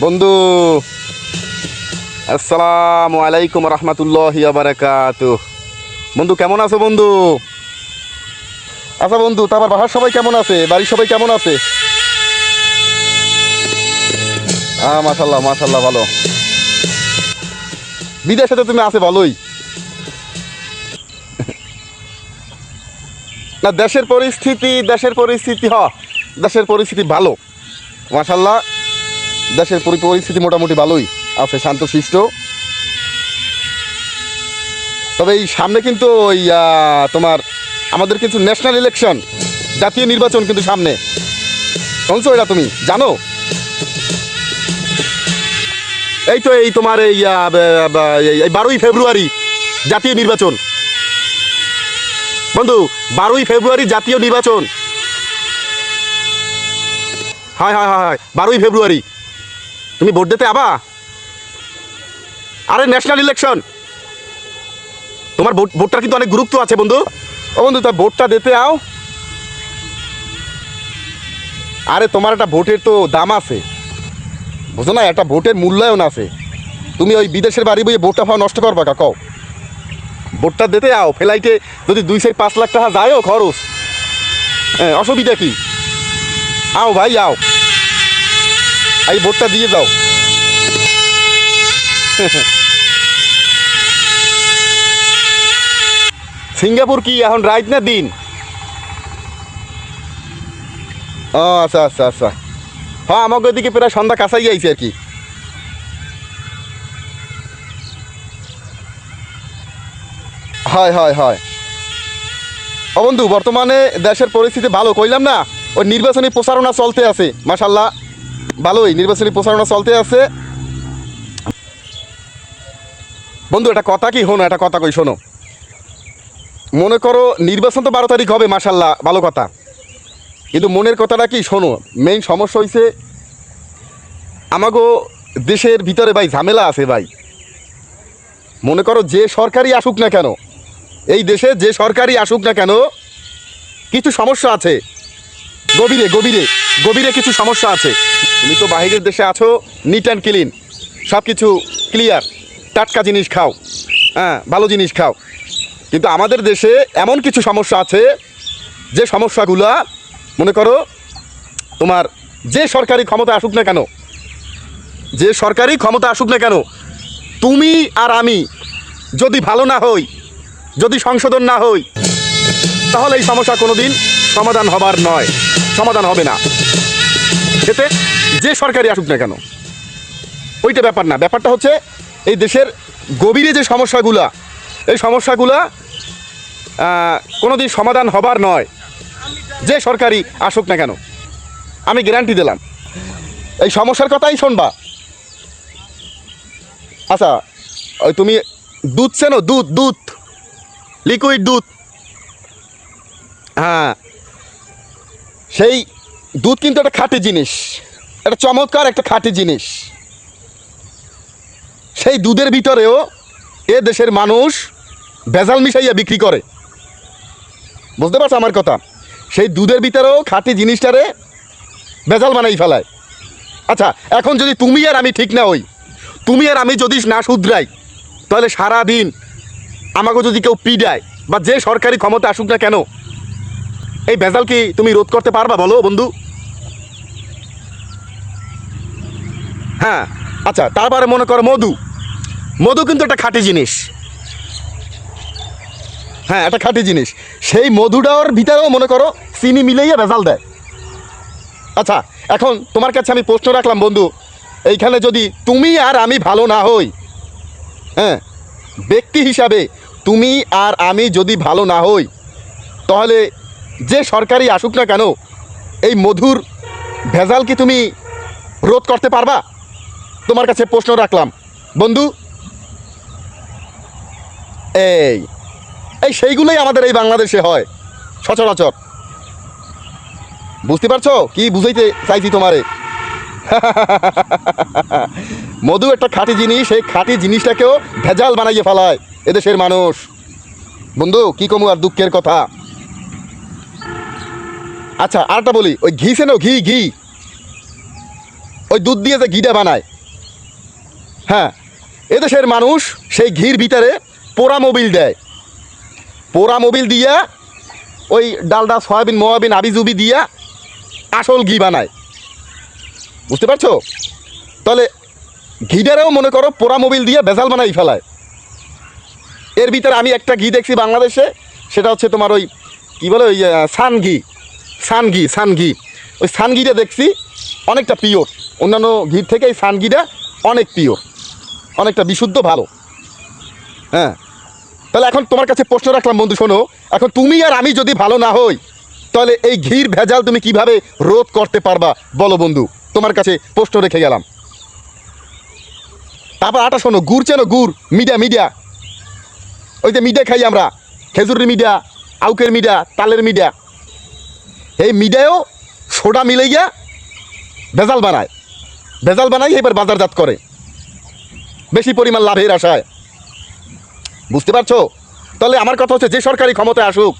বন্ধু, আসসালামু আলাইকুম রহমতুল্লাহ বারাকাত বন্ধু, কেমন আছো বন্ধু? আচ্ছা বন্ধু তারপর বাসার সবাই কেমন আছে? বাড়ির সবাই কেমন আছে? হ্যাঁ মাশাল্লাহ মাশাল্লাহ ভালো। বিদেশে তো তুমি আছে ভালোই। না, দেশের পরিস্থিতি দেশের পরিস্থিতি, হ, দেশের পরিস্থিতি ভালো। মাশাল্লাহ দেশের পরি- পরিস্থিতি মোটামুটি ভালোই আছে শান্তশিষ্ট তবে এই সামনে কিন্তু ওই তোমার আমাদের কিন্তু ন্যাশনাল ইলেকশন জাতীয় নির্বাচন কিন্তু সামনে। শুনছো এটা তুমি? জানো? এই তো এই তোমার এই বারোই ফেব্রুয়ারি জাতীয় নির্বাচন। বন্ধু, বারোই ফেব্রুয়ারি জাতীয় নির্বাচন। হয় হয় হয় হয়, বারোই ফেব্রুয়ারি। তুমি ভোট দিতে আবা? আরে ন্যাশনাল ইলেকশন তোমার ভোট ভোটটার কিন্তু অনেক গুরুত্ব আছে বন্ধু। ও বন্ধু, তা ভোটটা দিতে আও। আরে তোমার একটা ভোটের তো দাম আছে। বুঝো না, একটা ভোটের মূল্যায়ন আছে। তুমি ওই বিদেশের বাড়ি বইয়ে ভোটটা পাওয়া নষ্ট করবা কা, কও? ভোটটা দিতে আও ফেলাইতে যদি দুই সাইড পাঁচ লাখ টাকা যায়ও খরচ। হ্যাঁ অসুবিধা কি? আও ভাই, আও। এই ভোটটা দিয়ে দাও। সিঙ্গাপুর কি এখন রাইত না দিন? ও আচ্ছা আচ্ছা আচ্ছা। হ্যাঁ আমাকে ওইদিকে প্রায় সন্ধ্যা কাছাই আইছে আর কি। হয় হয় হয়। ও বন্ধু, বর্তমানে দেশের পরিস্থিতি ভালো, কইলাম না? ওই নির্বাচনী প্রচারণা চলতে আছে মাসাল্লাহ ভালোই, নির্বাচনী প্রচারণা চলতে আছে। বন্ধু একটা কথা কি? শোনো একটা কথা কই, শোনো। মনে করো, নির্বাচন তো বারো তারিখ হবে মাসাল্লাহ ভালো কথা। কিন্তু মনের কথাটা কি? শোনো মেইন সমস্যা হয়েছে আমাগো দেশের ভিতরে ভাই, ঝামেলা আছে ভাই। মনে করো, যে সরকারি আসুক না কেন, এই দেশে যে সরকারি আসুক না কেন, কিছু সমস্যা আছে। গভীরে গভীরে গভীরে কিছু সমস্যা আছে। তুমি তো বাইরের দেশে আছো নিট অ্যান্ড ক্লিন সব কিছু ক্লিয়ার টাটকা জিনিস খাও হ্যাঁ ভালো জিনিস খাও। কিন্তু আমাদের দেশে এমন কিছু সমস্যা আছে, যে সমস্যাগুলা, মনে করো, তোমার যে সরকারি ক্ষমতা আসুক না কেন, যে সরকারি ক্ষমতা আসুক না কেন, তুমি আর আমি যদি ভালো না হই, যদি সংশোধন না হই, তাহলে এই সমস্যা কোনোদিন সমাধান হবার নয়, সমাধান হবে না। এতে যে সরকারি আসুক না কেন, ওইটা ব্যাপার না। ব্যাপারটা হচ্ছে, এই দেশের গভীরে যে সমস্যাগুলা, এই সমস্যাগুলা কোনোদিন সমাধান হবার নয়। যে সরকারি আসুক না কেন, আমি গ্যারান্টি দিলাম। এই সমস্যার কথাই শুনবা। আচ্ছা ওই তুমি দুধ চেনো? দুধ দুধ। লিকুইড দুধ। হ্যাঁ। সেই দুধ কিন্তু একটা খাঁটি জিনিস। একটা চমৎকার একটা খাঁটি জিনিস। সেই দুধের ভিতরেও এ দেশের মানুষ ভেজাল মিশাইয়া বিক্রি করে। বুঝতে পারছ আমার কথা? সেই দুধের ভিতরেও খাঁটি জিনিসটারে ভেজাল বানাই ফেলায়। আচ্ছা এখন যদি তুমি আর আমি ঠিক না হই, তুমি আর আমি যদি না শুধরাই, তাহলে সারাদিন আমাকে যদি কেউ পিডায় বা যে সরকারি ক্ষমতা আসুক না কেন, এই ভেজাল কি তুমি রোধ করতে পারবা বলো বন্ধু? হ্যাঁ আচ্ছা তারপরে মনে করো মধু। মধু কিন্তু একটা খাঁটি জিনিস। হ্যাঁ একটা খাঁটি জিনিস। সেই মধুটার ভিতরেও মনে করো চিনি মিলাইয়া ভেজাল দেয়। আচ্ছা এখন তোমার কাছে আমি প্রশ্ন রাখলাম বন্ধু, এইখানে যদি তুমি আর আমি ভালো না হই হ্যাঁ ব্যক্তি হিসাবে তুমি আর আমি যদি ভালো না হই, তাহলে যে সরকারি আসুক না কেন, এই মধুর ভেজাল কি তুমি রোধ করতে পারবা? তোমার কাছে প্রশ্ন রাখলাম। বন্ধু, এই এই সেইগুলোই আমাদের এই বাংলাদেশে হয়। সচরাচর। বুঝতে পারছ? কি বুঝাইতে চাইছি তোমারে? মধু একটা খাঁটি জিনিস এই খাঁটি জিনিসটাকেও ভেজাল বানাইয়ে ফেলায় এদেশের মানুষ। বন্ধু, কি কমু আর দুঃখের কথা? আচ্ছা আরেকটা বলি, ওই ঘি চেনো ঘি ঘি। ওই দুধ দিয়ে যে ঘিটা বানায় হ্যাঁ এদেশের মানুষ সেই ঘির ভিতরে পোড়া মোবিল দেয়। পোড়া মোবিল দিয়া ওই ডালডা, সয়াবিন, ময়াবিন, আবিজুবি দিয়া আসল ঘি বানায়। বুঝতে পারছ? তাহলে ঘিটারেও মনে করো পোড়া মোবিল দিয়ে ভেজাল বানাই ফেলায়। এর ভিতরে আমি একটা ঘি দেখছি বাংলাদেশে, সেটা হচ্ছে তোমার ওই কী বলে ওই সান ঘি সান ঘি সান ঘি। ওই সান ঘিটা দেখছি অনেকটা পিওর অন্যান্য ঘির থেকে এই সান ঘিটা অনেক পিওর অনেকটা বিশুদ্ধ, ভালো। হ্যাঁ। তাহলে এখন তোমার কাছে প্রশ্ন রাখলাম, বন্ধু, শোনো। এখন তুমি আর আমি যদি ভালো না হই, তাহলে এই ঘির ভেজাল তুমি কীভাবে রোধ করতে পারবা? বলো, বন্ধু, তোমার কাছে প্রশ্ন রেখে গেলাম। তারপর আটা শোনো, গুড় চেনো, গুড়, মিডিয়া মিডিয়া। ওই যে মিডিয়া খাই আমরা, খেজুরের মিডিয়া, আউকের মিডিয়া, তালের মিডিয়া। এই মিডিয়াও সোডা মিলে গিয়া ভেজাল বানায়। ভেজাল বানাই এবার বাজারজাত করে। বেশি পরিমাণ লাভের আশায়। বুঝতে পারছ? তাহলে আমার কথা হচ্ছে যে সরকারি ক্ষমতায় আসুক,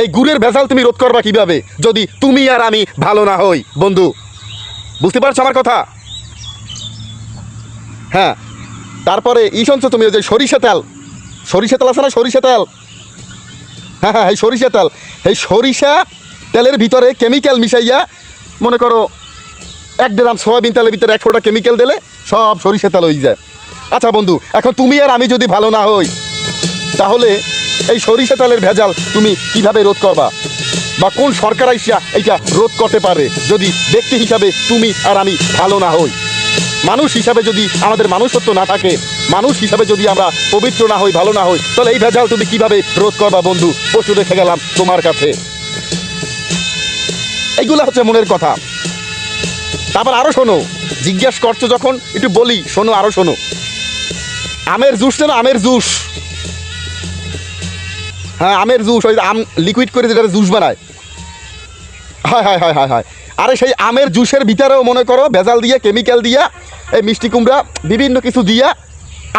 এই গুড়ের ভেজাল তুমি রোধ করবা কীভাবে? যদি তুমি আর আমি ভালো না হই, বন্ধু। বুঝতে পারছ আমার কথা? হ্যাঁ তারপরে ই শুনছো তুমি যে সরিষা তেল? সরিষা তেল আছে না সরিষা তেল? হ্যাঁ হ্যাঁ এই সরিষা তেল। এই সরিষা তেলের ভিতরে কেমিক্যাল মিশাইয়া, মনে করো, এক গ্রাম সয়াবিন তেলের ভিতরে এক ফোঁটা কেমিক্যাল দিলে সব সরিষা তেল হয়ে যায়। আচ্ছা বন্ধু, এখন তুমি আর আমি যদি ভালো না হই, তাহলে এই সরিষা তেলের ভেজাল তুমি কীভাবে রোধ করবা? বা কোন সরকার আইসিয়া এইটা রোধ করতে পারে, যদি ব্যক্তি হিসাবে তুমি আর আমি ভালো না হই? মানুষ হিসাবে যদি আমাদের মানুষত্ব না থাকে, মানুষ হিসাবে যদি আমরা পবিত্র না হই, ভালো না হই, তাহলে এই ভেজাল তুমি কীভাবে রোধ করবা বন্ধু? পশু রেখে গেলাম তোমার কাছে। এইগুলো হচ্ছে মনের কথা। তারপর আরও শোনো, জিজ্ঞাসা করছ যখন, একটু বলি, শোনো, আরও শোনো। আমের জুস না, আমের জুস। হ্যাঁ আমের জুস, ওই আম লিকুইড করে যেটা জুস বানায়। হয় হয় হয় হয় হয়। আরে সেই আমের জুসের ভিতরেও মনে করো, ভেজাল দিয়ে কেমিক্যাল দিয়া, এই মিষ্টি কুমড়া, বিভিন্ন কিছু দিয়া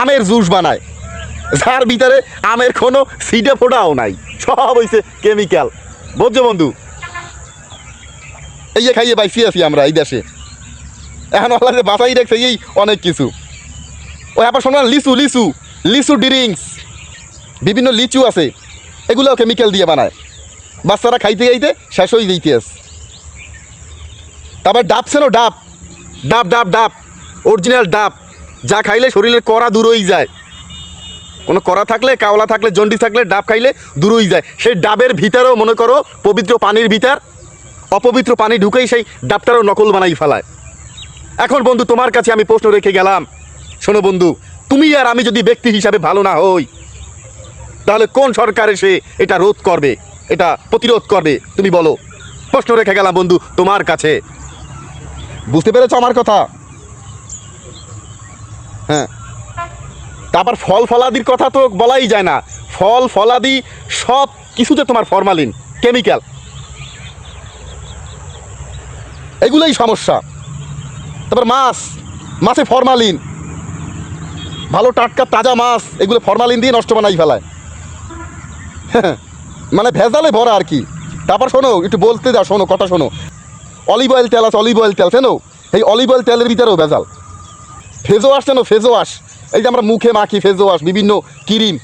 আমের জুস বানায়। যার ভিতরে আমের কোনো সিডে ফোটাও নাই। সব হইছে কেমিক্যাল বুঝছ বন্ধু? এই যে খাইয়ে পাইছি আছি আমরা এই দেশে। এখন আল্লাহ বাঁচাই রাখছে, এই অনেক কিছু। ওই আবার শোনো লিচু লিচু লিচু ড্রিঙ্কস। বিভিন্ন লিচু আছে এগুলোও কেমিক্যাল দিয়ে বানায়। বাচ্চারা খাইতে খাইতে শেষ হয়ে যেতে আস তারপর ডাব ছিল ডাব ডাব ডাব ডাব অরিজিনাল ডাব। যা খাইলে শরীরের কড়া দূর হয়ে যায়। কোনো কড়া থাকলে, কাওলা থাকলে, জন্ডিস থাকলে ডাব খাইলে দূর হয়ে যায়। সেই ডাবের ভিতরেও, মনে করো, পবিত্র পানির ভিতর, অপবিত্র পানি ঢুকেই সেই ডাবটারও নকল বানাই ফেলায়। এখন বন্ধু, তোমার কাছে আমি প্রশ্ন রেখে গেলাম। শোনো বন্ধু, তুমি আর আমি যদি ব্যক্তি হিসাবে ভালো না হই, তাহলে কোন সরকার এসে এটা রোধ করবে, এটা প্রতিরোধ করবে? তুমি বলো। প্রশ্ন রেখে গেলাম বন্ধু, তোমার কাছে। বুঝতে পেরেছ আমার কথা? হ্যাঁ। তারপর ফল ফলাদির কথা তো বলাই যায় না। ফল ফলাদি সব কিছুতে তোমার ফরমালিন, কেমিক্যাল। এগুলোই সমস্যা। তারপর মাছ, মাছে ফরমালিন। ভালো টাটকা তাজা মাছ, এগুলো ফরমালিন দিয়ে নষ্ট বানাই ফেলায়। মানে ভেজালে ভরা আর কি। তারপর শোনো, একটু বলতে যাও শোনো, কথা শোনো। অলিভ অয়েল তেল আছে অলিভ অয়েল তেল চেনো এই অলিভ অয়েল তেলের ভিতরেও ভেজাল। ফেজো আস চেনো ফেজো আস এই যে আমরা মুখে মাখি, ফেজো আস বিভিন্ন ক্রিম।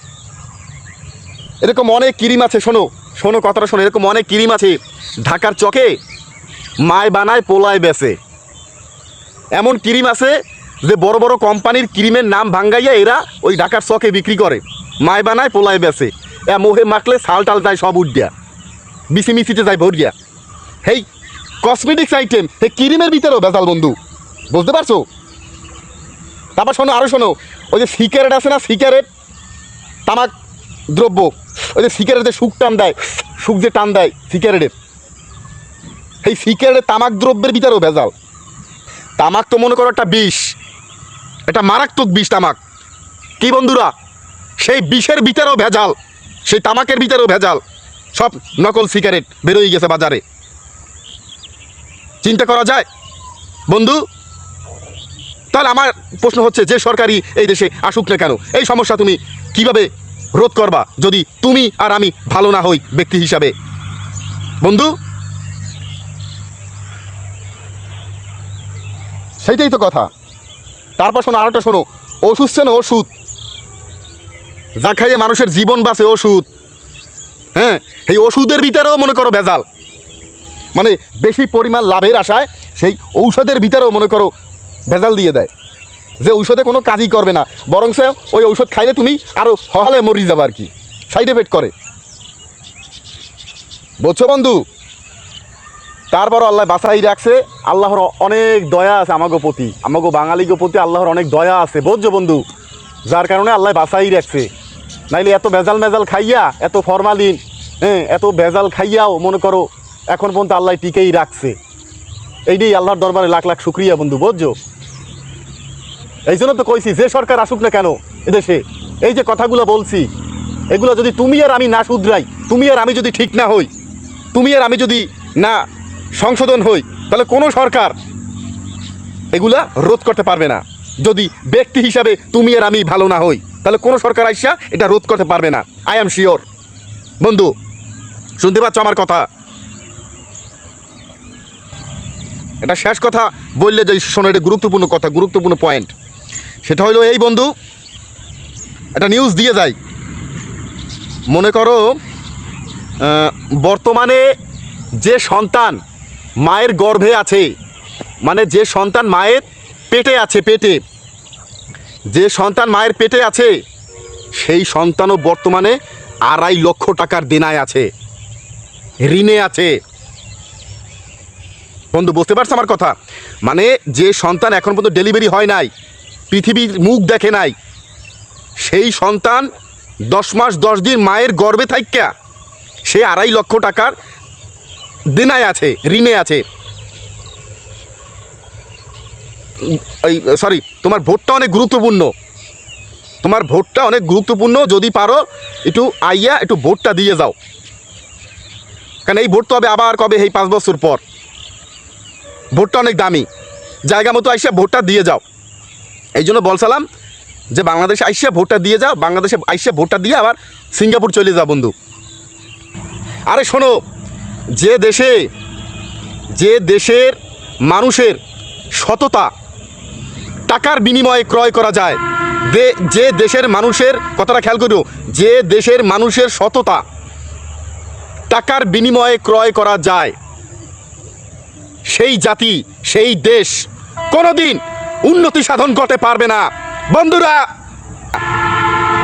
এরকম অনেক ক্রিম আছে, শোনো। শোনো, কথাটা শোনো, এরকম অনেক ক্রিম আছে ঢাকার চকে, মায় বানায়, পোলায় বেচে। এমন ক্রিম আছে যে বড় বড় কোম্পানির ক্রিমের নাম ভাঙ্গাইয়া এরা ওই ঢাকার চকে বিক্রি করে। মায় বানায়, পোলায় বেচে। এ মোহে মাখলে সাল টাল যায় সব উঠিয়া বিসি মিসিতে যায় ভরিয়া। হেই কসমেটিক্স আইটেম হে ক্রিমের ভিতরেও বেজাল বন্ধু। বুঝতে পারছ? তারপর শোনো আরও শোনো। ওই যে সিগারেট আছে না, সিগারেট, তামাক দ্রব্য, ওই যে সিগারেটে সুখ টান দেয়, সুখ যে টান দেয় সিগারেটের। এই সিগারেটের তামাক দ্রব্যের ভিতরেও ভেজাল। তামাক তো মনে করো একটা বিষ। এটা মারাত্মক বিষ তামাক। কি বন্ধুরা? সেই বিষের ভিতরেও ভেজাল, সেই তামাকের ভিতরেও ভেজাল। সব নকল সিগারেট বেরোয় গেছে বাজারে। চিন্তা করা যায়? বন্ধু, তাহলে আমার প্রশ্ন হচ্ছে, যে সরকারি এই দেশে আসুক না কেন, এই সমস্যা তুমি কীভাবে রোধ করবা, যদি তুমি আর আমি ভালো না হই ব্যক্তি হিসাবে? বন্ধু? সেইটাই তো কথা। তারপর শোনো, আরেকটা শোনো। ওষুধ চেন, ওষুধ। যা খাইয়ে মানুষের জীবন বাঁচে, ওষুধ। হ্যাঁ এই ওষুধের ভিতরেও মনে করো ভেজাল। মানে বেশি পরিমাণ লাভের আশায় সেই ঔষধের ভিতরেও মনে করো ভেজাল দিয়ে দেয়। যে ঔষধে কোনো কাজই করবে না। বরং সে ওই ঔষধ খাইলে তুমি আরও হলে মরি যাবে আর কি। সাইড এফেক্ট করে। বুঝছ বন্ধু? তারপর আল্লাহ বাসাই রাখছে। আল্লাহর অনেক দয়া আছে আমাগো প্রতি। আমাগো বাঙালিগো প্রতি আল্লাহর অনেক দয়া আছে। বুঝছ বন্ধু? যার কারণে আল্লাহ বাসাই রাখছে। নাইলে এত ভেজাল মেজাল খাইয়া, এত ফরমালিন হ্যাঁ এত ভেজাল খাইয়াও মনে করো এখন পর্যন্ত আল্লাহ টিকেই রাখছে। এইটাই আল্লাহর দরবারে লাখ লাখ শুক্রিয়া বন্ধু, বুঝছ? এই জন্য তো কইছি, যে সরকার আসুক না কেন এদেশে? এই যে কথাগুলো বলছি, এগুলো যদি তুমি আর আমি না শুধরাই, তুমি আর আমি যদি ঠিক না হই, তুমি আর আমি যদি না সংশোধন হই, তাহলে কোনো সরকার এগুলা রোধ করতে পারবে না। যদি ব্যক্তি হিসাবে তুমি আর আমি ভালো না হই, তাহলে কোনো সরকার আইসা এটা রোধ করতে পারবে না। আই এম শিওর বন্ধু, শুনতে পাচ্ছ আমার কথা? এটা শেষ কথা বললে যে শোনো, এটা গুরুত্বপূর্ণ কথা, গুরুত্বপূর্ণ পয়েন্ট সেটা হলো এই, বন্ধু, একটা নিউজ দিয়ে যায় মনে করো বর্তমানে যে সন্তান মায়ের গর্ভে আছে। মানে যে সন্তান মায়ের পেটে আছে, পেটে। যে সন্তান মায়ের পেটে আছে, সেই সন্তানও বর্তমানে আড়াই লক্ষ টাকার দেনায় আছে। ঋণে আছে। বন্ধু, বুঝতে পারছ আমার কথা? মানে যে সন্তান এখন পর্যন্ত ডেলিভারি হয় নাই, পৃথিবীর মুখ দেখে নাই, সেই সন্তান দশ মাস দশ দিন মায়ের গর্ভে থাইকা সে আড়াই লক্ষ টাকার দেনায় আছে, ঋণে আছে। এই সরি তোমার ভোটটা অনেক গুরুত্বপূর্ণ। তোমার ভোটটা অনেক গুরুত্বপূর্ণ, যদি পারো, একটু আইয়া একটু ভোটটা দিয়ে যাও। কারণ এই ভোট তো হবে আবার কবে, এই পাঁচ বছর পর। ভোটটা অনেক দামি। জায়গা মতো আইসা ভোটটা দিয়ে যাও। এই জন্য বলছিলাম যে বাংলাদেশে আইসা ভোটটা দিয়ে যাও, বাংলাদেশে আইসা ভোটটা দিয়ে আবার সিঙ্গাপুর চলে যাও বন্ধু। আরে শোনো যে দেশে, যে দেশের মানুষের সততা, টাকার বিনিময়ে ক্রয় করা যায় যে দেশের মানুষের, কথাটা খেয়াল করো, যে দেশের মানুষের সততা, টাকার বিনিময়ে ক্রয় করা যায়, সেই জাতি, সেই দেশ কোনোদিন উন্নতি সাধন করতে পারবে না। বন্ধুরা,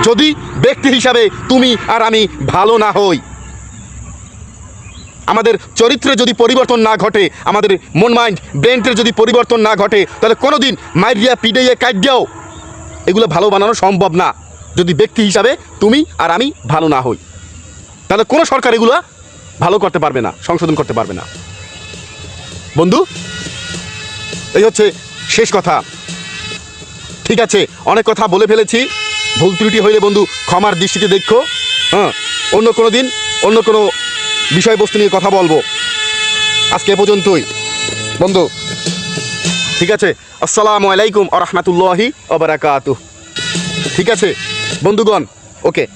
যদি ব্যক্তি হিসাবে তুমি আর আমি ভালো না হই আমাদের চরিত্রে যদি পরিবর্তন না ঘটে, আমাদের মন, মাইন্ড, ব্রেনটের যদি পরিবর্তন না ঘটে, তাহলে কোনো কোনোদিন মাইরিয়া, পিডাইয়া কাটিয়াও এগুলো ভালো বানানো সম্ভব না। যদি ব্যক্তি হিসাবে তুমি আর আমি ভালো না হই, তাহলে কোনো সরকার এগুলো ভালো করতে পারবে না, সংশোধন করতে পারবে না। বন্ধু, এই হচ্ছে শেষ কথা। ঠিক আছে, অনেক কথা বলে ফেলেছি। ভুল ত্রুটি হইলে বন্ধু ক্ষমার দৃষ্টিতে দেখো হ্যাঁ অন্য কোনো দিন, অন্য কোনো বিষয়বস্তু নিয়ে কথা বলব। আজকে পর্যন্তই। বন্ধু, ঠিক আছে? আসসালামু আলাইকুম আ রহমতুল্লাহি ঠিক আছে? বন্ধুগণ, ওকে।